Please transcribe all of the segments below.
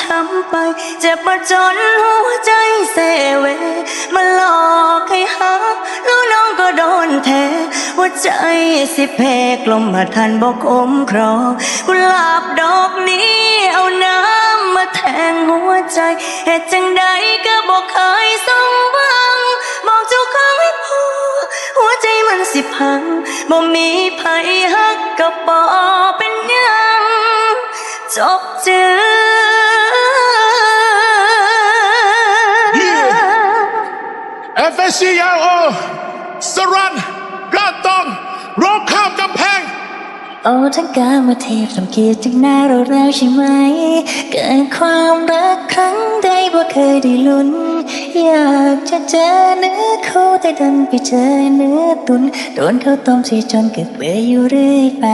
ช้ำไป เจ็บมาจนหัวใจเซเว มาหลอกให้หักแล้วน้องก็โดนแทหัวใจสิเพกลมมาทันบอกคุ้มครองกุหลาบดอกนี้เอาน้ำมาแทงหัวใจเหตุจังใดก็บอกเคยสมหวังบอกเจ้าของให้พอหัวใจมันสิพังบ่มีไผฮักก็บ่เป็นยังจบจือ f s c l o สรันกาตองร้องข้ามกำแพงโอ้ทั้งกามาเทพทำเกียรติจากหน้าเราแล้วใช่ไหม เกิดความรักครั้งใดบ่เคยได้ลุ้น อยากจะเจอเนื้อคู่แต่ดันไปเจอเนื้อตุนโดนเขาต้มเสียจนเกิดเบื่ออยู่เรื่อยไป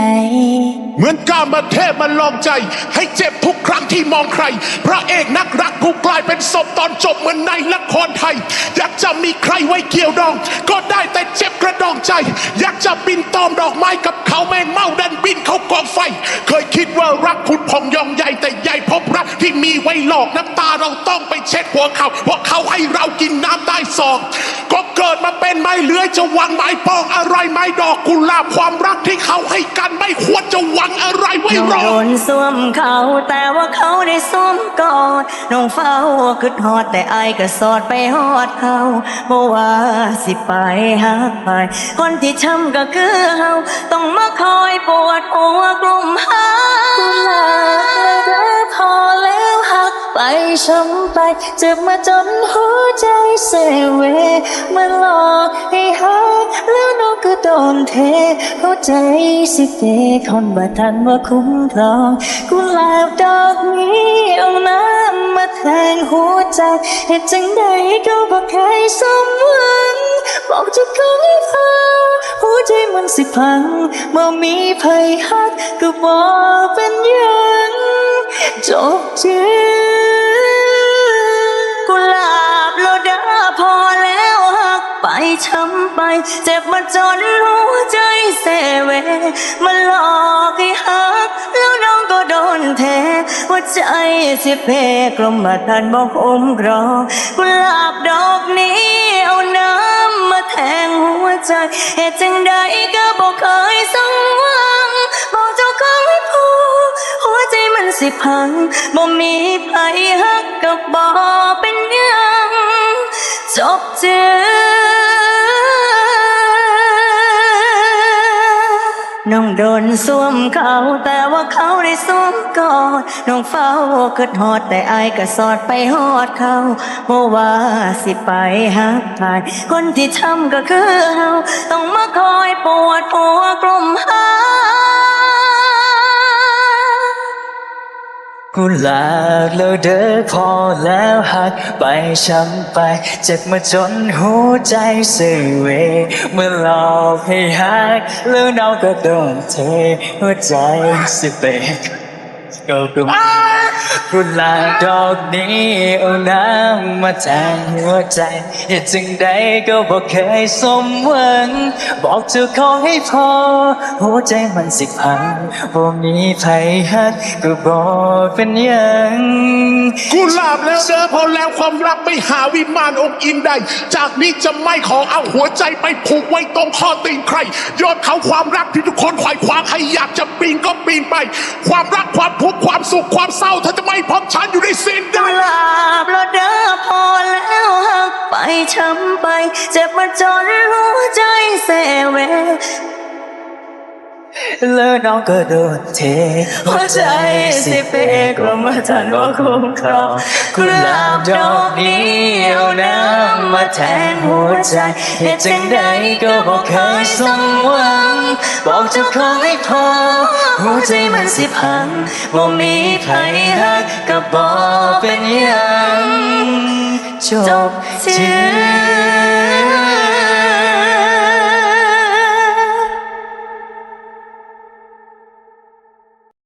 เหมือนกามาเทพมันลองใจให้เจ็บทุกครั้งที่ มองใคร พระเอกนักรักผู้กลายเป็นศพตอนจบเหมือนในละครไทย อยากจะมีใครไว้เกี่ยวดอง ก็ได้แต่เจ็บกระดองใจ อยากจะบินตอมดอกไม้กับเขาแมงเมาดันบินเขากองไฟ เคยคิดว่ารักพุดพองยองใหญ่แต่ใหญ่พบรักที่มีไว้หลอกน้ำตาเราต้องไปเช็ดหัวเขา เพราะเขาให้เรากินน้ำได้สองก็เกิดมาเป็นไม้เลื้อยจะหวังไม้ปองอะไรไม้ดอกกุหลาบความรักที่เขาให้กันไม่ควรจะหวังอะไร ไว้น้องรอโดนสวมเขาแต่ว่าเขาได้สวมกอดน้องเฝ้าคึดฮอดแต่ไอายก็สอดไปฮอดเขาบ่ว่าสิไปหักไป คนที่ช้ำก็คือเฮาต้องมาคอยปวดหัวกลุ่มหากุหลาบแล้วพอแล้วหักไปช้ำไปเจ็บมาจนหัวใจเซเวมาหลอกให้หักแล้วน้ องก็โดนเทหัวใจสิเตคนบ่ทันว่าคุ้มครองกุหลาบดอกนี้เอาน้ำมาแทงหัวใจเหตุจังใดก็บ่เคยสมหวังบอกจะคงให้พอหัวใจมันสิพังบ่มีไผฮักก็บ่เป็นยังจบจือ เจ็บมาจนหัวใจเซเวมาหลอกให้หักแล้วน้องก็โดนแทหัวใจสิเพกลมมาทันบอกอมกรองกุหลาบดอกนี้เอาน้ำมาแทงหัวใจเหตุจังใดก็บอกเคยสมหวังบอกเจ้าของให้พอหัวใจมันสิพังบ่มีไผฮักก็บ่เป็นยังจบจือ น้องโดนสวมเขาแต่ว่าเขาได้สวมกอดน้องเฝ้าคิดฮอดแต่อายก็สอดไปฮอดเขาบ่ว่าสิไปหักทายคนที่ทำก็คือเฮาต้องมาคอยปวดหัวกลุ่มหา กูลาบแล้วเด้อพอแล้วหักไปช้ำไป เจ็บมาจนหัวใจสื่อเวเมื่อหลอกให้หักแล้วเราก็โดนเทหัวใจสิเปกก็กลุ่ม กุหลาบดอกนี้เอาน้ำมาแทงหัวใจเหตุจึงใดก็บอกเคยสมหวัง บอกเจ้าขอให้พอ หัวใจมันสิพังบ่มีไผฮักก็บอกเป็นหยังกุหลาบแล้วเด้อพอแล้วความรักไม่หาวิมานองค์อินใดจากนี้จะไม่ขอเอาหัวใจไปผูกไว้ตรงข้อตีนใครยอดเขาความรักที่ทุกคนขวายคว้าใครอยากจะปีนก็ปีนไป ความรักความทุกข์ความสุขความเศร้าเธอจะไม่พบฉันอยู่ในสิ้นใดกุหลาบล้วเดอพอแล้วหักไปช้ำไป เจ็บมาจนหัวใจเซเว แล้วน้องก็โดนเทหัวใจสิเปกลมมาทันว่าคุ้มครองกุหลาบดอกนี้เอาน้ำมาแทนหัวใจเหตุจังใดก็บอกเคยสมหวัง บอกเจ้าของให้พอ หัวใจมันสิพังบ่มีไผฮักก็บอกเป็นยังจบจือ